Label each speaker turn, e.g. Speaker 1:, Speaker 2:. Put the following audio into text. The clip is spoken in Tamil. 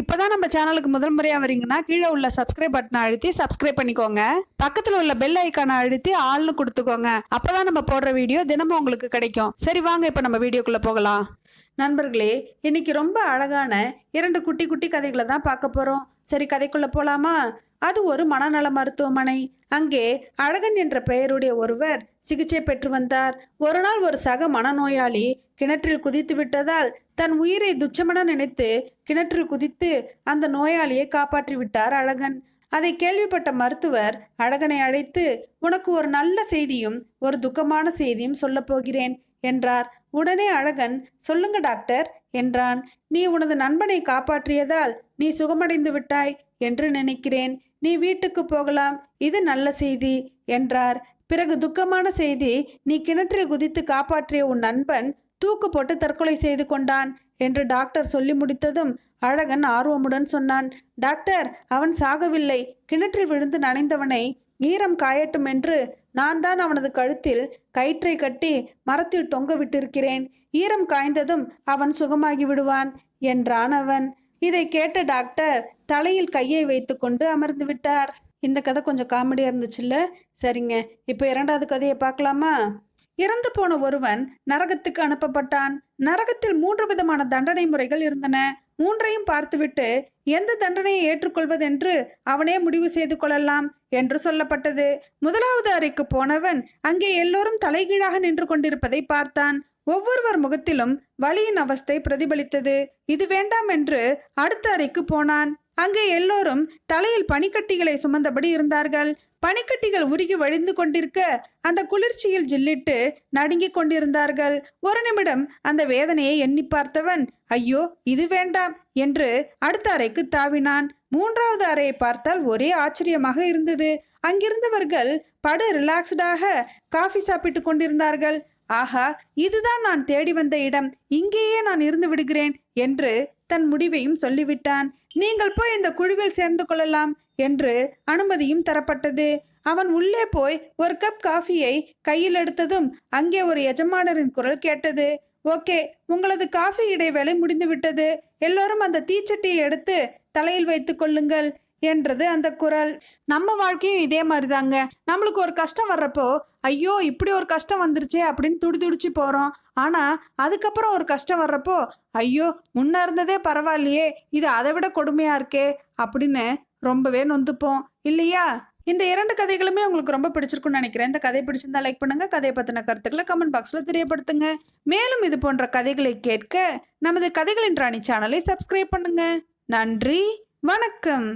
Speaker 1: இப்போதான் நம்ம சேனலுக்கு முதல் முறையாக வரீங்கன்னா கீழே உள்ள சப்ஸ்கிரைப் பட்டனை அழுத்தி சப்ஸ்கிரைப் பண்ணிக்கோங்க. பக்கத்தில் உள்ள பெல் ஐக்கானை அழுத்தி ஆள்னு கொடுத்துக்கோங்க. அப்போதான் நம்ம போடுற வீடியோ தினமும் உங்களுக்கு கிடைக்கும். சரி வாங்க இப்போ நம்ம வீடியோக்குள்ளே போகலாம். நண்பர்களே இன்னைக்கு ரொம்ப அழகான இரண்டு குட்டி குட்டி கதைகளை தான் பார்க்க போகிறோம் சரி கதைக்குள்ளே போகலாமா அது ஒரு மனநல மருத்துவமனை. அங்கே அழகன் என்ற பெயருடைய ஒருவர் சிகிச்சை பெற்று வந்தார். ஒரு நாள் ஒரு சக மனநோயாளி கிணற்றில் குதித்து விட்டதால் தன் உயிரை துச்சமென நினைத்து கிணற்றில் குதித்து அந்த நோயாளியை காப்பாற்றி விட்டார் அழகன். அதை கேள்விப்பட்ட மருத்துவர் அழகனை அழைத்து உனக்கு ஒரு நல்ல செய்தியும் ஒரு துக்கமான செய்தியும் சொல்லப்போகிறேன் என்றார். உடனே அழகன் சொல்லுங்க டாக்டர் என்றான். நீ உனது நண்பனை காப்பாற்றியதால் நீ சுகமடைந்து விட்டாய் என்று நினைக்கிறேன். நீ வீட்டுக்கு போகலாம் இது நல்ல செய்தி என்றார். பிறகு துக்கமான செய்தி நீ கிணற்றில் குதித்து காப்பாற்றிய உன் நண்பன் தூக்கு போட்டு தற்கொலை செய்து கொண்டான் என்று டாக்டர் சொல்லி முடித்ததும் அழகன் ஆர்வமுடன் சொன்னான் டாக்டர் அவன் சாகவில்லை. கிணற்றில் விழுந்து நனைந்தவனை ஈரம் காயட்டும் என்று நான் தான் அவனது கழுத்தில் கயிற்றை கட்டி மரத்தில் தொங்க விட்டிருக்கிறேன். ஈரம் காய்ந்ததும் அவன் சுகமாகி விடுவான் என்றான் அவன். இதை கேட்ட டாக்டர் தலையில் கையை வைத்துக்கொண்டு அமர்ந்து விட்டார். இந்த கதை கொஞ்சம் காமெடியாக இருந்துச்சுல்ல? சரிங்க. இப்போ இரண்டாவது கதையை பார்க்கலாமா? இறந்து போன ஒருவன் நரகத்துக்கு அனுப்பப்பட்டான். நரகத்தில் மூன்று விதமான தண்டனை முறைகள் இருந்தன. மூன்றையும் பார்த்துவிட்டு எந்த தண்டனையை ஏற்றுக்கொள்வதென்று அவனே முடிவு செய்து கொள்ளலாம் என்று சொல்லப்பட்டது. முதலாவது அறைக்கு போனவன் அங்கே எல்லோரும் தலைகீழாக நின்று கொண்டிருப்பதை பார்த்தான். ஒவ்வொருவர் முகத்திலும் வலியின் அவஸ்தை பிரதிபலித்தது. இது வேண்டாம் என்று அடுத்த அறைக்கு போனான். அங்கே எல்லோரும் தலையில் பனிக்கட்டிகளை சுமந்தபடி இருந்தார்கள். பனிக்கட்டிகள் உருகி வழிந்து கொண்டிருக்க அந்த குளிர்ச்சியில் ஜில்லிட்டு நடுங்கிக் கொண்டிருந்தார்கள். ஒரு நிமிடம் அந்த வேதனையை எண்ணி பார்த்தவன் ஐயோ இது வேண்டாம் என்று அடுத்த அறைக்கு தாவினான். மூன்றாவது அறையை பார்த்தால் ஒரே ஆச்சரியமாக இருந்தது. அங்கிருந்தவர்கள் படு ரிலாக்ஸ்டாக காஃபி சாப்பிட்டு கொண்டிருந்தார்கள். ஆஹா இதுதான் நான் தேடி வந்த இடம். இங்கேயே நான் இருந்து விடுகிறேன் என்று தன் முடிவையும் சொல்லிவிட்டான். நீங்கள் போய் இந்த குழுவில் சேர்ந்து கொள்ளலாம் என்று அனுமதியும் தரப்பட்டது. அவன் உள்ளே போய் ஒரு கப் காஃபியை கையில் எடுத்ததும் அங்கே ஒரு எஜமானரின் குரல் கேட்டது. ஓகே உங்களது காஃபி இடைவேளை முடிந்துவிட்டது. எல்லோரும் அந்த தீச்சட்டியை எடுத்து தலையில் வைத்துக் கொள்ளுங்கள் என்றது அந்த குரல். நம்ம வாழ்க்கையும் இதே மாதிரி தாங்க நம்மளுக்கு ஒரு கஷ்டம் வர்றப்போ ஐயோ இப்படி ஒரு கஷ்டம் வந்துருச்சே அப்படின்னு துடி துடிச்சு போகிறோம் ஆனால் அதுக்கப்புறம் ஒரு கஷ்டம் வர்றப்போ ஐயோ முன்ன இருந்ததே பரவாயில்லையே இது அதை விட கொடுமையாக இருக்கே அப்படின்னு ரொம்பவே நொந்துப்போம். இல்லையா? இந்த இரண்டு கதைகளுமே உங்களுக்கு ரொம்ப பிடிச்சிருக்கும்னு நினைக்கிறேன். இந்த கதை பிடிச்சிருந்தா லைக் பண்ணுங்க. கதையை பற்றின கருத்துக்களை கமெண்ட் பாக்ஸில் தெரியப்படுத்துங்க. மேலும் இது போன்ற கதைகளை கேட்க நமது கதைகளின் ராணி சேனலை சப்ஸ்கிரைப் பண்ணுங்க. நன்றி. வணக்கம்.